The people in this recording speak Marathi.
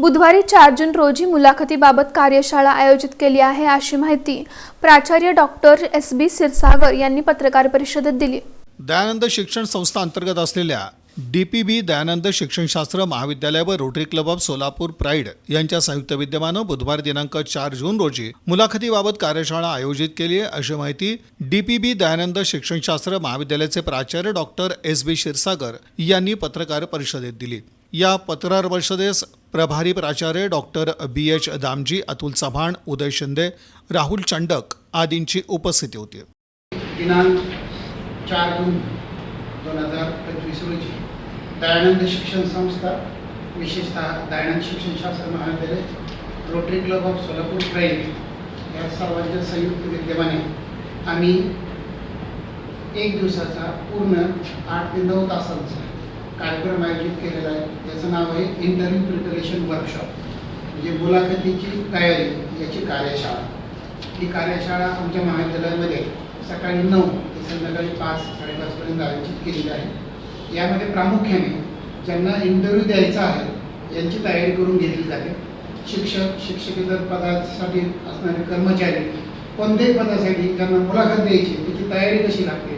बुधवारी चार जून रोजी मुलाखतीबाबत कार्यशाळा आयोजित केली आहे अशी माहिती प्राचार्य डॉक्टर एस बी सिरसागर यांनी पत्रकार परिषदेत दिली. दयानंद शिक्षण संस्था अंतर्गत असलेल्या डी पी बी दयानंद शिक्षणशास्त्र महाविद्यालय व rotary club of Solapur pride यांच्या संयुक्त विद्यमानं बुधवार दिनांक चार जून रोजी मुलाखतीबाबत कार्यशाळा आयोजित केली आहे अशी माहिती डी पी बी दयानंद शिक्षणशास्त्र महाविद्यालयाचे प्राचार्य डॉक्टर एस बी क्षीरसागर यांनी पत्रकार परिषदेत दिली. या पत्रकार परिषदेस प्रभारी प्राचार्य doctor B H Damji Atul Chavan Uday Shinde Rahul Chandak आदींची उपस्थिती होती. दिनांक चार जून दोन हजार पंचवीस रोजी दयानंद शिक्षण संस्था विशेषतः दयानंद शिक्षणशास्त्र महाविद्यालय rotary club of Solapur train या सर्वांच्या संयुक्त विद्यमाने आम्ही एक दिवसाचा पूर्ण आठ ते नऊ तासांचा कार्यक्रम आयोजित केलेला आहे. नाव आहे इंटरव्ह्यू प्रिपरेशन वर्कशॉप म्हणजे मुलाखतीची तयारी याची कार्यशाळा. ही कार्यशाळा आमच्या महाविद्यालयामध्ये सकाळी नऊ ते संध्याकाळी पाच साडेपाचपर्यंत आयोजित केलेली आहे. यामध्ये प्रामुख्याने ज्यांना इंटरव्ह्यू द्यायचा आहे यांची तयारी करून घेतली जाते. शिक्षक शिक्षकेतर पदासाठी असणारे कर्मचारी कोणत्याही पदासाठी ज्यांना मुलाखत द्यायची त्याची तयारी कशी लागते?